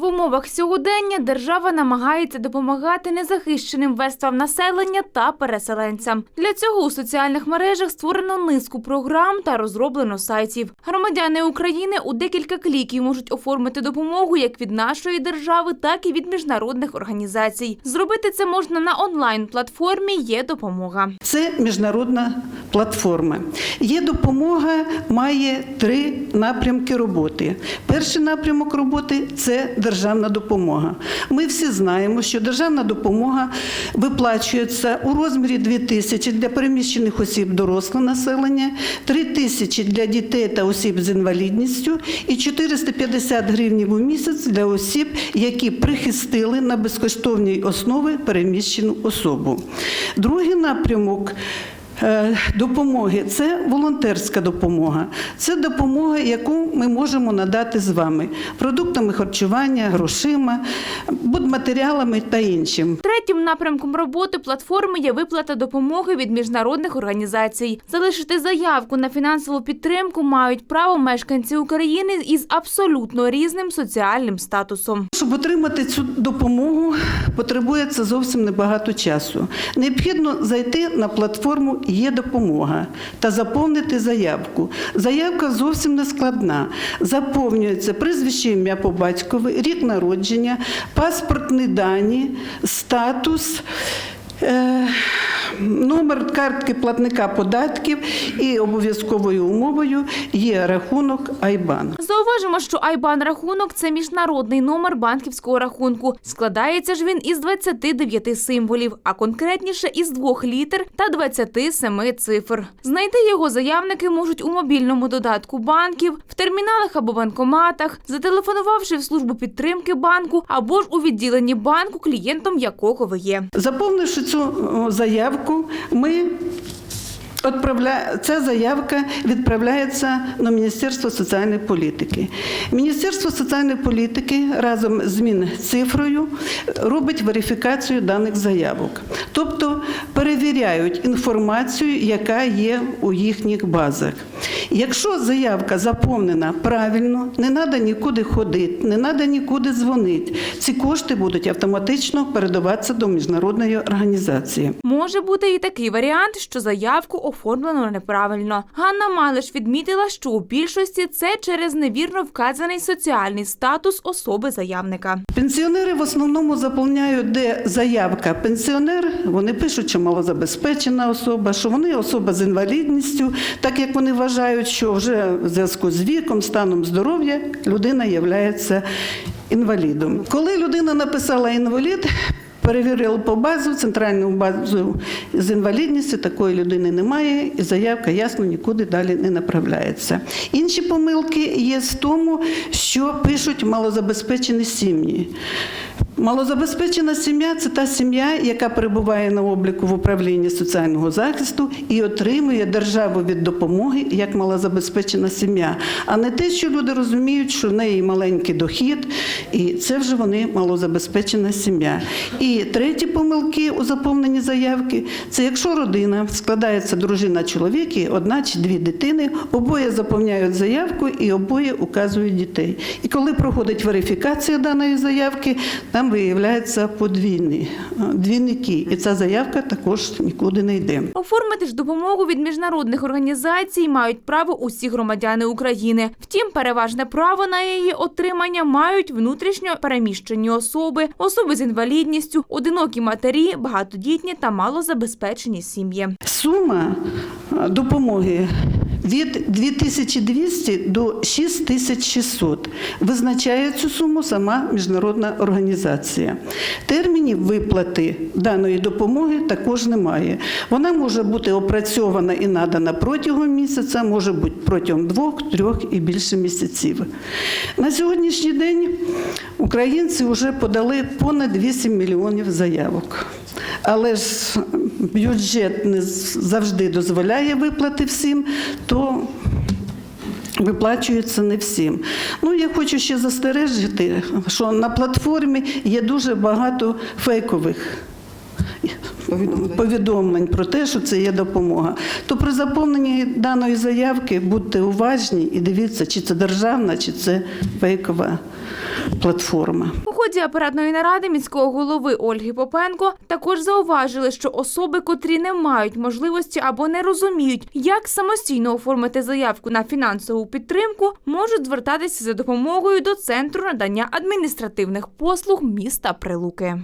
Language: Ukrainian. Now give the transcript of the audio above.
В умовах сьогодення держава намагається допомагати незахищеним верствам населення та переселенцям. Для цього у соціальних мережах створено низку програм та розроблено сайтів. Громадяни України у декілька кліків можуть оформити допомогу як від нашої держави, так і від міжнародних організацій. Зробити це можна на онлайн-платформі Є допомога. Це міжнародна платформа. Є допомога, має три напрямки роботи. Перший напрямок роботи це державна допомога. Ми всі знаємо, що державна допомога виплачується у розмірі 2 тисячі для переміщених осіб дорослого населення, 3 тисячі для дітей та осіб з інвалідністю і 450 гривень у місяць для осіб, які прихистили на безкоштовній основі переміщену особу. Другий напрямок. Е, Допомоги це волонтерська допомога. Це допомога, яку ми можемо надати з вами продуктами харчування, грошима, будматеріалами та іншим. Третім напрямком роботи платформи є виплата допомоги від міжнародних організацій. Залишити заявку на фінансову підтримку мають право мешканці України із абсолютно різним соціальним статусом. Щоб отримати цю допомогу, потребується зовсім небагато часу. Необхідно зайти на платформу Є допомога та заповнити заявку. Заявка зовсім не складна. Заповнюється прізвище ім'я по батькові, рік народження, паспортні дані, статус. е, Номер картки платника податків і обов'язковою умовою є рахунок Айбан. Зауважимо, що Айбан рахунок це міжнародний номер банківського рахунку. Складається ж він із 29 символів, а конкретніше із двох літер та 27 цифр. Знайти його заявники можуть у мобільному додатку банків, в терміналах або банкоматах, зателефонувавши в службу підтримки банку або ж у відділенні банку, клієнтом якого ви є. Заповнивши цю о, заявку, ми Отправля... Ця заявка відправляється на Міністерство соціальної політики. Міністерство соціальної політики разом з Мінцифрою робить верифікацію даних заявок. Тобто перевіряють інформацію, яка є у їхніх базах. Якщо заявка заповнена правильно, не треба нікуди ходити, не треба нікуди дзвонити. Ці кошти будуть автоматично передаватися до міжнародної організації. Може бути і такий варіант, що заявку оформлено неправильно. Ганна Малиш відмітила, що у більшості це через невірно вказаний соціальний статус особи заявника. Пенсіонери в основному заповняють, де заявка пенсіонер, вони пишуть, що малозабезпечена особа, що вони особа з інвалідністю, так як вони вважають, що вже в зв'язку з віком, станом здоров'я людина є інвалідом. Коли людина написала інвалід, Перевірили по базу, центральну базу з інвалідністю, такої людини немає, і заявка ясно нікуди далі не направляється. Інші помилки є в тому, що пишуть малозабезпечені сім'ї. Малозабезпечена сім'я це та сім'я, яка перебуває на обліку в управлінні соціального захисту і отримує державу від допомоги як малозабезпечена сім'я, а не те, що люди розуміють, що в неї маленький дохід, і це вже вони малозабезпечена сім'я. І треті помилки у заповненні заявки це якщо родина складається дружина чоловік і одна чи дві дитини, обоє заповняють заявку і обоє указують дітей. І коли проходить верифікація даної заявки, там виявляються подвійні двійники, і ця заявка також нікуди не йде. Оформити ж допомогу від міжнародних організацій мають право усі громадяни України. Втім, переважне право на її отримання мають внутрішньо переміщені особи, особи з інвалідністю, одинокі матері, багатодітні та малозабезпечені сім'ї. Сума допомоги від 2200 до 6600 визначає цю суму сама міжнародна організація. Термінів виплати даної допомоги також немає. Вона може бути опрацьована і надана протягом місяця, може бути протягом двох, трьох і більше місяців. На сьогоднішній день українці вже подали понад 8 мільйонів заявок. Але ж бюджет не завжди дозволяє виплати всім, то виплачується не всім. Ну, я хочу ще застережити, що на платформі є дуже багато фейкових. Повідомлень про те, що це є допомога. То при заповненні даної заявки будьте уважні і дивіться, чи це державна, чи це фейкова платформа. У ході апаратної наради міського голови Ольги Попенко також зауважили, що особи, котрі не мають можливості або не розуміють, як самостійно оформити заявку на фінансову підтримку, можуть звертатися за допомогою до центру надання адміністративних послуг міста Прилуки.